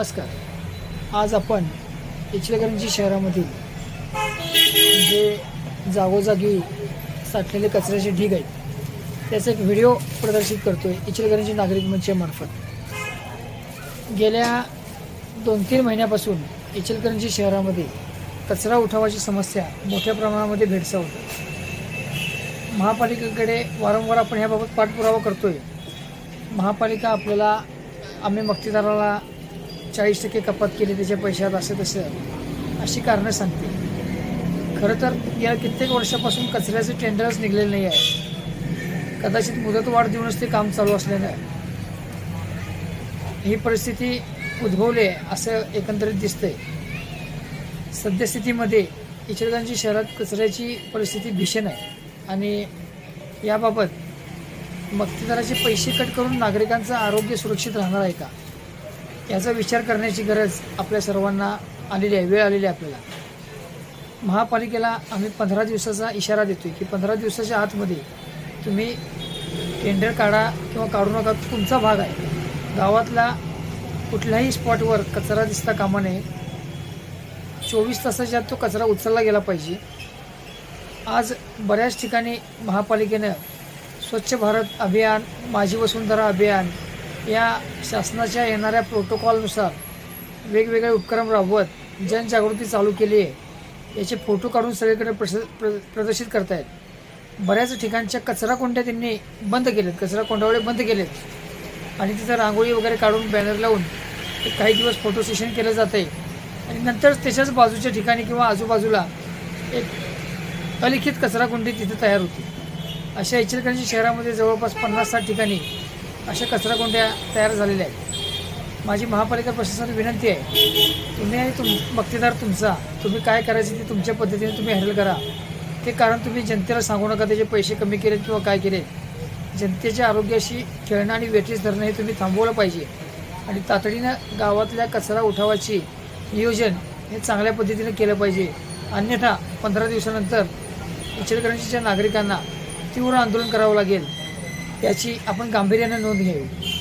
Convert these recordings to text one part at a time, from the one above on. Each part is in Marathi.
नमस्कार. आज आपण इचलकरंजी शहरामधील जे जागोजागी साठलेले कचऱ्याचे ढीग आहेत त्याचा एक व्हिडिओ प्रदर्शित करतो आहे इचलकरंजी नागरिक मंचामार्फत गेल्या दोन तीन महिन्यापासून इचलकरंजी शहरामध्ये कचरा उठावाची समस्या मोठ्या प्रमाणामध्ये भेडसावत महापालिकेकडे वारंवार आपण ह्याबाबत पाठपुरावा करतो आहे महापालिका आपल्याला आम्ही मक्तेदाराला चाळीस टक्के कपात केली त्याच्या पैशात असं तसं. अशी कारणं सांगते. खरं तर या कित्येक वर्षापासून कचऱ्याचे टेंडरच निघलेले नाही आहे. कदाचित मुदतवाढ देऊनच ते काम चालू असल्यानं. ही परिस्थिती उद्भवली असं एकंदरीत दिसतंय. सद्यस्थितीमध्ये इचलगंजी शहरात कचऱ्याची परिस्थिती भीषण आहे. आणि याबाबत मक्तेदाराचे पैसे कट करून नागरिकांचं आरोग्य सुरक्षित राहणार आहे का? याचा विचार करण्याची गरज आपल्या सर्वांना आलेली आहे वेळ आलेली आहे आपल्याला. महापालिकेला आम्ही पंधरा दिवसाचा इशारा देतो आहे की पंधरा दिवसाच्या आतमध्ये तुम्ही टेंडर काढा किंवा काढू नका तुमचा भाग आहे. गावातला कुठल्याही स्पॉटवर कचरा दिसता कामा नये. चोवीस तासाच्या आत तो कचरा उचलला गेला पाहिजे. आज बऱ्याच ठिकाणी महापालिकेनं स्वच्छ भारत अभियान माझी वसुंधरा अभियान या शासनाच्या येणाऱ्या प्रोटोकॉलनुसार वेगवेगळे उपक्रम राबवत जनजागृती चालू केली आहे. याचे फोटो काढून सगळीकडे प्रस प्र प्रदर्शित करतायत. बऱ्याच ठिकाणच्या कचरा कोंड्या त्यांनी बंद केलेत कचरा कोंडावळे बंद केलेत आणि तिथं रांगोळी वगैरे काढून बॅनर लावून काही दिवस फोटो सेशन केलं जातं आहे आणि नंतर त्याच्याच बाजूच्या ठिकाणी किंवा आजूबाजूला एक अलिखित कचरा कुंडी तिथे तयार होती. अशा इचलकरंजी शहरामध्ये जवळपास पन्नास साठ ठिकाणी अशा कचराकोंड्या तयार झालेल्या आहेत. माझी महापालिका प्रशासनाला विनंती आहे तुम्ही आणि तुम मक्तेदार तुमचा तुम्ही काय करायचं ते तुमच्या पद्धतीने तुम्ही हँडल करा. ते कारण तुम्ही जनतेला सांगू नका त्याचे पैसे कमी केलेत किंवा काय केले जनतेच्या आरोग्याशी खेळणं आणि वेठीस धरणं हे तुम्ही थांबवलं पाहिजे. आणि तातडीनं गावातल्या कचरा उठावाची नियोजन हे चांगल्या पद्धतीनं केलं पाहिजे. अन्यथा पंधरा दिवसानंतर इचलकरंजीच्या नागरिकांना तीव्र आंदोलन करावं लागेल. याची आपण गांभीर्यानं नोंद घ्यावी.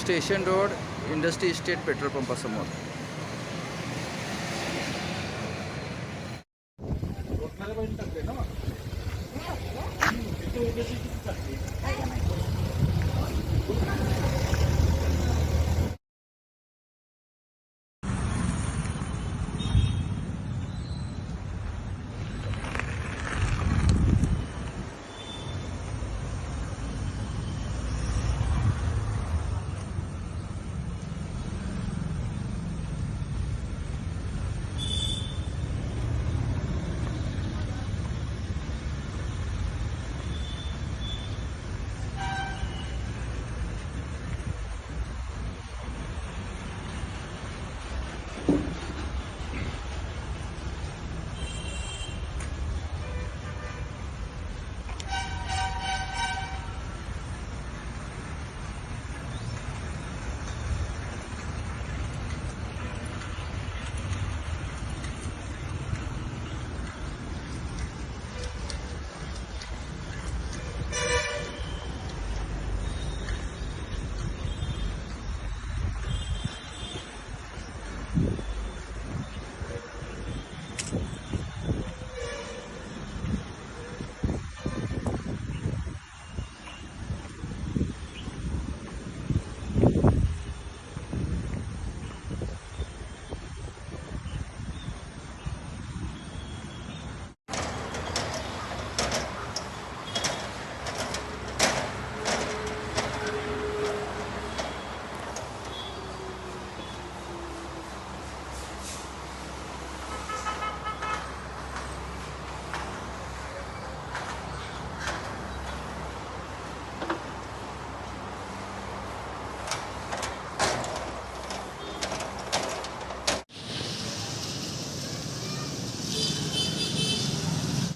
Station road industry estate petrol पंपासमोर.